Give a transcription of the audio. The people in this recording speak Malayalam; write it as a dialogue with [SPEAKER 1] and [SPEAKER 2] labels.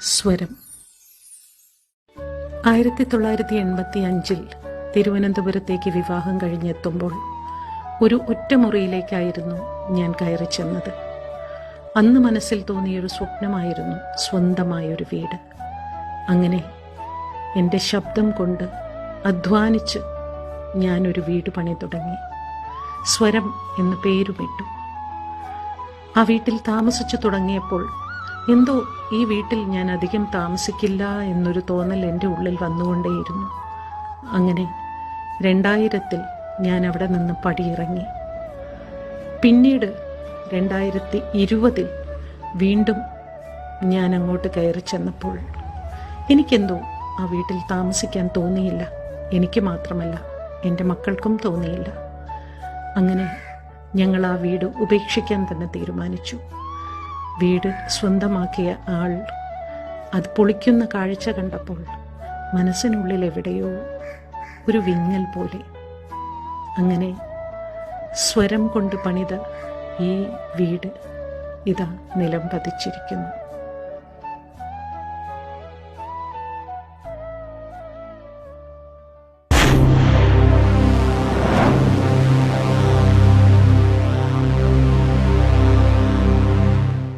[SPEAKER 1] സ്വരം. ആയിരത്തി തൊള്ളായിരത്തി എൺപത്തി അഞ്ചിൽ തിരുവനന്തപുരത്തേക്ക് വിവാഹം കഴിഞ്ഞെത്തുമ്പോൾ ഒരു ഒറ്റമുറിയിലേക്കായിരുന്നു ഞാൻ കയറി ചെന്നത്. അന്ന് മനസ്സിൽ തോന്നിയൊരു സ്വപ്നമായിരുന്നു സ്വന്തമായൊരു വീട്. അങ്ങനെ എന്റെ ശബ്ദം കൊണ്ട് അധ്വാനിച്ച് ഞാനൊരു വീട് പണി തുടങ്ങി. സ്വരം എന്ന് പേരുമിട്ടു. ആ വീട്ടിൽ താമസിച്ചു തുടങ്ങിയപ്പോൾ എന്തോ ഈ വീട്ടിൽ ഞാൻ അധികം താമസിക്കില്ല എന്നൊരു തോന്നൽ എന്റെ ഉള്ളിൽ വന്നുകൊണ്ടേയിരുന്നു. അങ്ങനെ രണ്ടായിരത്തിൽ ഞാൻ അവിടെ നിന്ന് പടിയിറങ്ങി. പിന്നീട് രണ്ടായിരത്തി ഇരുപതിൽ വീണ്ടും ഞാൻ അങ്ങോട്ട് കയറി ചെന്നപ്പോൾ എനിക്കെന്തോ ആ വീട്ടിൽ താമസിക്കാൻ തോന്നിയില്ല. എനിക്ക് മാത്രമല്ല എന്റെ മക്കൾക്കും തോന്നിയില്ല. അങ്ങനെ ഞങ്ങൾ ആ വീട് ഉപേക്ഷിക്കാൻ തന്നെ തീരുമാനിച്ചു. വീട് സ്വന്തമാക്കിയ ആൾ അത് പൊളിക്കുന്ന കാഴ്ച കണ്ടപ്പോൾ മനസ്സിനുള്ളിൽ എവിടെയോ ഒരു വിങ്ങൽ പോലെ. അങ്ങനെ സ്വരം കൊണ്ട് പണിത ഈ വീട് ഇതാ നിലം പതിച്ചിരിക്കുന്നു.